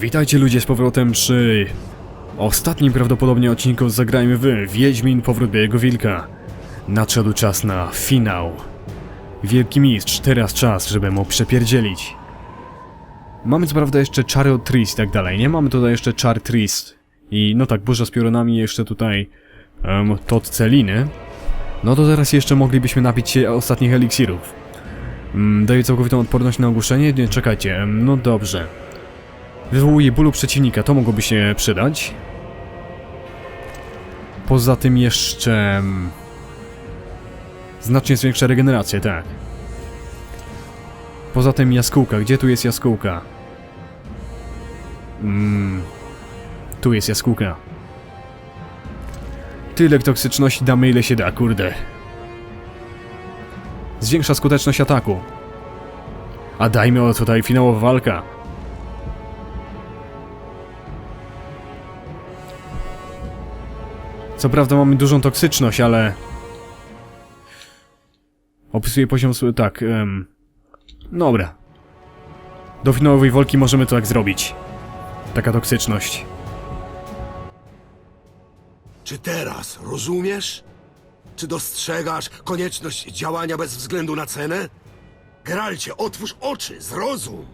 Witajcie ludzie z powrotem przy ostatnim prawdopodobnie odcinku Zagrajmy w Wiedźmin Powrót Białego Wilka. Nadszedł czas na finał. Wielki mistrz, teraz czas, żeby mu przepierdzielić. Mamy co prawda jeszcze czary od Tris i tak dalej, nie? Mamy tutaj jeszcze czar Tris. I no tak, burza z piorunami, jeszcze tutaj um, Tot Celiny. No to teraz jeszcze moglibyśmy napić się ostatnich eliksirów. Mm, daje całkowitą odporność na ogłuszenie? Nie, czekajcie, no dobrze. Wywołuje bólu przeciwnika, to mogłoby się przydać. Poza tym jeszcze... em, Znacznie zwiększa regenerację, tak. Poza tym jaskółka, gdzie tu jest jaskółka? Mm, tu jest jaskółka. Tyle toksyczności damy ile się da, kurde. Zwiększa skuteczność ataku. A dajmy o tutaj finałowa walka. Co prawda mamy dużą toksyczność, ale... Opisuję poziom... tak, em... Dobra. Do finałowej walki możemy to tak zrobić. Taka toksyczność. Czy teraz rozumiesz? Czy dostrzegasz konieczność działania bez względu na cenę? Geralcie, otwórz oczy, zrozum!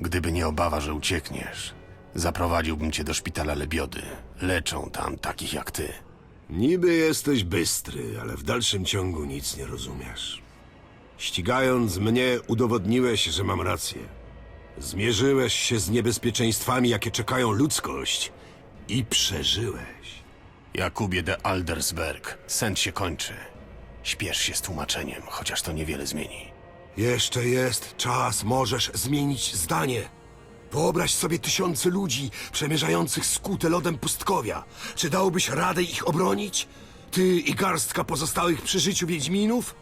Gdyby nie obawa, że uciekniesz, zaprowadziłbym cię do szpitala Lebiody. Leczą tam takich jak ty. Niby jesteś bystry, ale w dalszym ciągu nic nie rozumiesz. Ścigając mnie, udowodniłeś, że mam rację. Zmierzyłeś się z niebezpieczeństwami, jakie czekają ludzkość i przeżyłeś. Jakubie de Aldersberg, sen się kończy. Śpiesz się z tłumaczeniem, chociaż to niewiele zmieni. Jeszcze jest czas, możesz zmienić zdanie. Wyobraź sobie tysiące ludzi przemierzających skute lodem pustkowia. Czy dałbyś radę ich obronić? Ty i garstka pozostałych przy życiu Wiedźminów?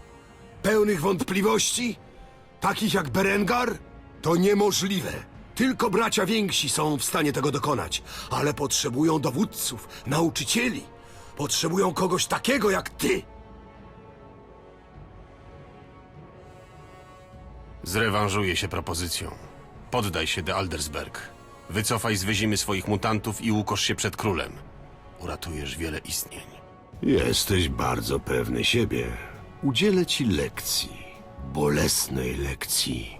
Pełnych wątpliwości? Takich jak Berengar? To niemożliwe. Tylko bracia więksi są w stanie tego dokonać, ale potrzebują dowódców, nauczycieli. Potrzebują kogoś takiego jak ty. Zrewanżuję się propozycją. Poddaj się de Aldersberg. Wycofaj z wyzimy swoich mutantów i ukosz się przed królem. Uratujesz wiele istnień. Jesteś bardzo pewny siebie. Udzielę ci lekcji. Bolesnej lekcji.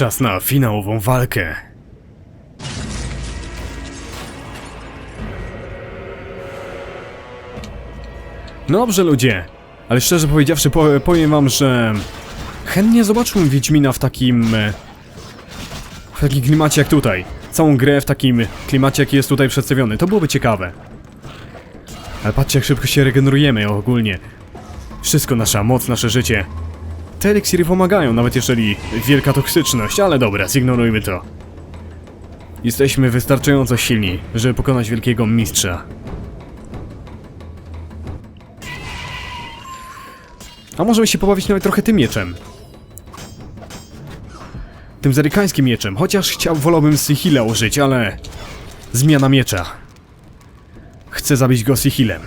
Czas na finałową walkę. Dobrze ludzie, ale szczerze powiedziawszy po, powiem wam, że chętnie zobaczyłbym Wiedźmina w takim... e, w takim klimacie jak tutaj. Całą grę w takim klimacie jaki jest tutaj przedstawiony, to byłoby ciekawe. Ale patrzcie jak szybko się regenerujemy ogólnie. Wszystko nasza moc, nasze życie. Te eliksiry pomagają, nawet jeżeli wielka toksyczność, ale dobra, zignorujmy to. Jesteśmy wystarczająco silni, żeby pokonać wielkiego mistrza. A możemy się pobawić nawet trochę tym mieczem. Tym zarykańskim mieczem, chociaż chciał, wolałbym Sihila użyć, ale... Zmiana miecza. Chcę zabić go Sihilem.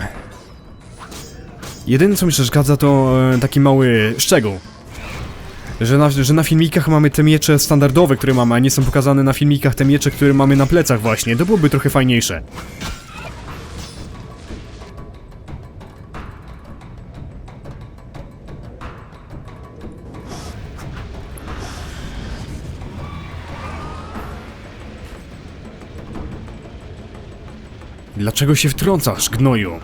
Jedyne co mi przeszkadza to e, taki mały szczegół. Że na, że na filmikach mamy te miecze standardowe, które mamy, a nie są pokazane na filmikach te miecze, które mamy na plecach właśnie. To byłoby trochę fajniejsze. Dlaczego się wtrącasz, gnoju?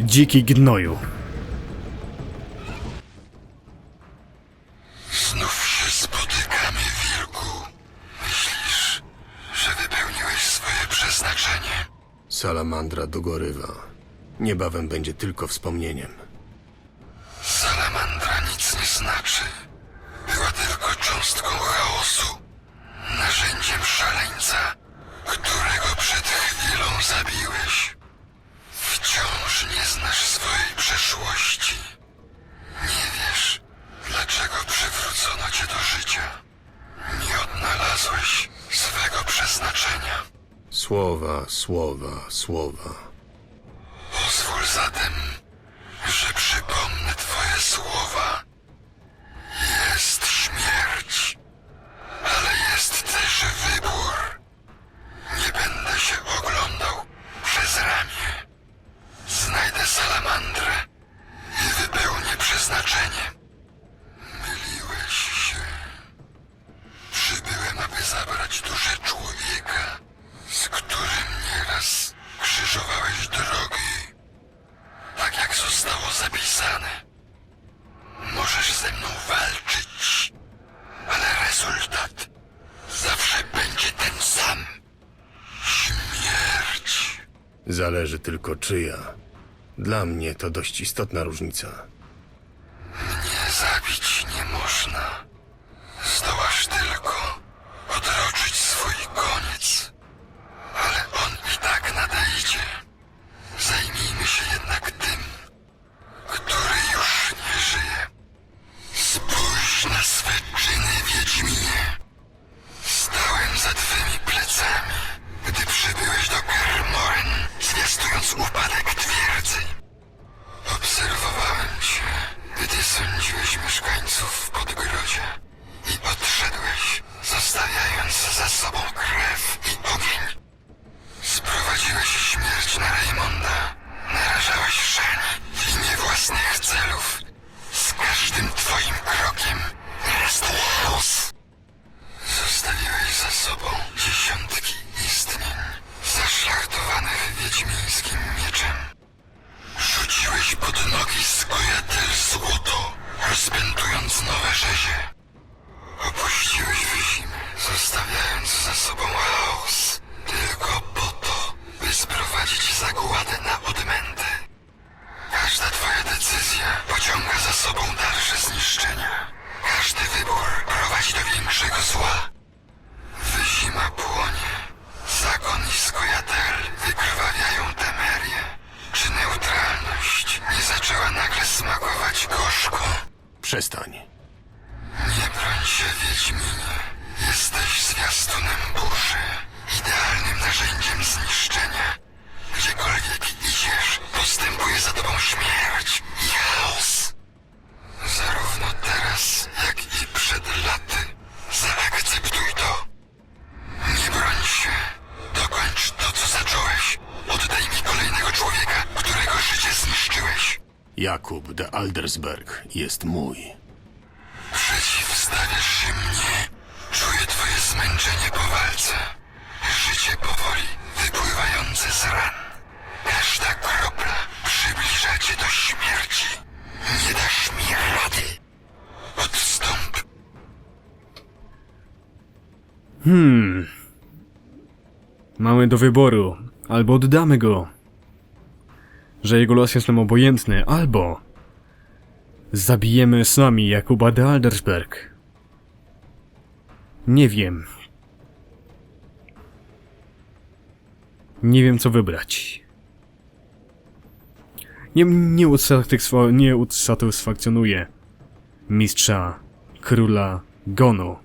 Dziki gnoju. Salamandra dogorywa. Niebawem będzie tylko wspomnieniem. Słowa, słowa. Pozwól zatem, że przypomnę twoje słowa. Jest śmierć, ale jest też wybór. Nie będę się oglądał przez ramię. Znajdę salamandrę i wypełnię przeznaczenie. Myliłeś się. Przybyłem, aby zabrać duszę Zależy tylko czyja. Dla mnie to dość istotna różnica. Nie zabić nie można. Wiedźminie. Jesteś zwiastunem burzy. Idealnym narzędziem zniszczenia. Gdziekolwiek idziesz, postępuje za tobą śmierć i chaos. Zarówno teraz, jak i przed laty. Zaakceptuj to. Nie broń się. Dokończ to, co zacząłeś. Oddaj mi kolejnego człowieka, którego życie zniszczyłeś. Jakub de Aldersberg jest mój. Mamy do wyboru. Albo oddamy go. Że jego los jest nam obojętny, albo zabijemy sami Jakuba de Aldersberg. Nie wiem. Nie wiem co wybrać. Nie, nie, usatysfa, nie usatysfakcjonuje mistrza, króla Gonu.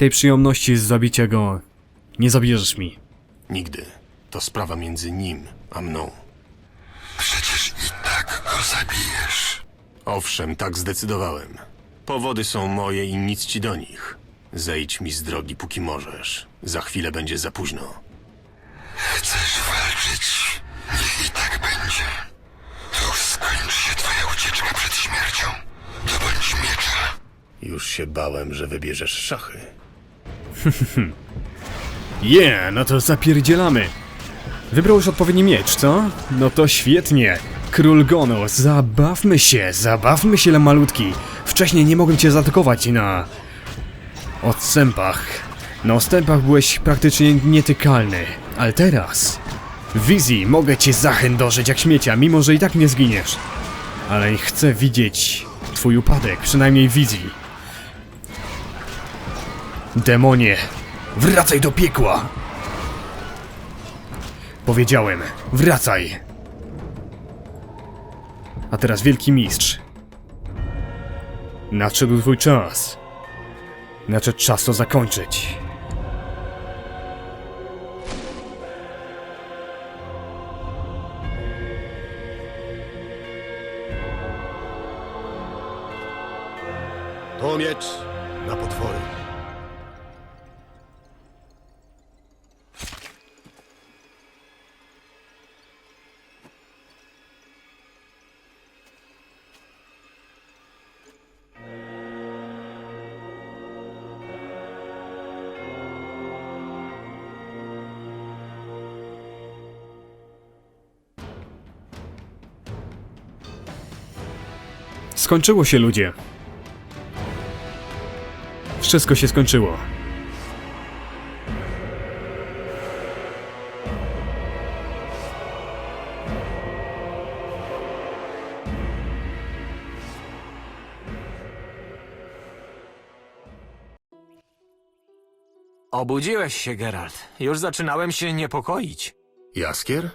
Tej przyjemności z zabicia go nie zabierzesz mi. Nigdy. To sprawa między nim a mną. Przecież i tak go zabijesz. Owszem, tak zdecydowałem. Powody są moje i nic ci do nich. Zejdź mi z drogi, póki możesz. Za chwilę będzie za późno. Chcesz walczyć? Niech i tak będzie. To już skończy się twoja ucieczka przed śmiercią. Dobądź miecza. Już się bałem, że wybierzesz szachy. Yeah, no to zapierdzielamy. Wybrałeś odpowiedni miecz, co? No to świetnie. Król Gono, zabawmy się, zabawmy się, malutki. Wcześniej nie mogłem cię zaatakować na... odstępach. Na odstępach byłeś praktycznie nietykalny, ale teraz... Wizji mogę cię zachędożyć jak śmiecia, mimo że i tak nie zginiesz. Ale chcę widzieć twój upadek, przynajmniej wizji. Demonie, wracaj do piekła! Powiedziałem, wracaj! A teraz wielki mistrz. Nadszedł twój czas. Nadszedł czas to zakończyć. To miecz na potwory. Skończyło się, ludzie. Wszystko się skończyło. Obudziłeś się, Geralt. Już zaczynałem się niepokoić. Jaskier?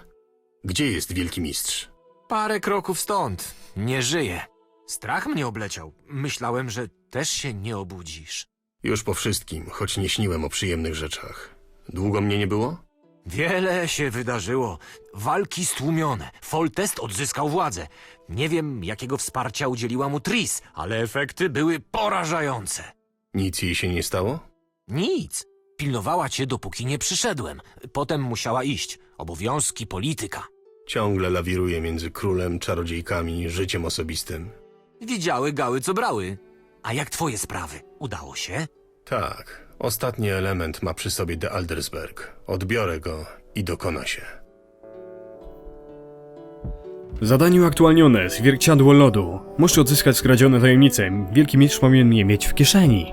Gdzie jest wielki mistrz? Parę kroków stąd. Nie żyje. Strach mnie obleciał. Myślałem, że też się nie obudzisz. Już po wszystkim, choć nie śniłem o przyjemnych rzeczach. Długo mnie nie było? Wiele się wydarzyło. Walki stłumione. Foltest odzyskał władzę. Nie wiem, jakiego wsparcia udzieliła mu Tris, ale efekty były porażające. Nic jej się nie stało? Nic. Pilnowała cię, dopóki nie przyszedłem. Potem musiała iść. Obowiązki polityka. Ciągle lawiruje między królem, czarodziejkami, życiem osobistym. Widziały gały, co brały. A jak twoje sprawy? Udało się? Tak, ostatni element ma przy sobie de Aldersberg. Odbiorę go i dokona się. Zadanie uaktualnione. Zwierciadło lodu. Muszę odzyskać skradzione tajemnice. Wielki mistrz powinien je mieć w kieszeni.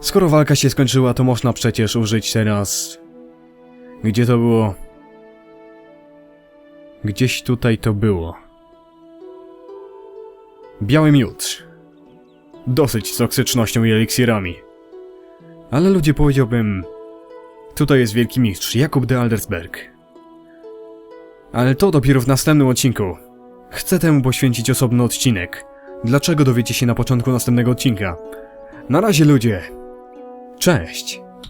Skoro walka się skończyła, to można przecież użyć teraz... Gdzie to było? Gdzieś tutaj to było. Biały miód. Dosyć z toksycznością i eliksirami. Ale ludzie powiedziałbym... Tutaj jest wielki mistrz, Jakub de Aldersberg. Ale to dopiero w następnym odcinku. Chcę temu poświęcić osobny odcinek. Dlaczego dowiecie się na początku następnego odcinka? Na razie ludzie. Cześć.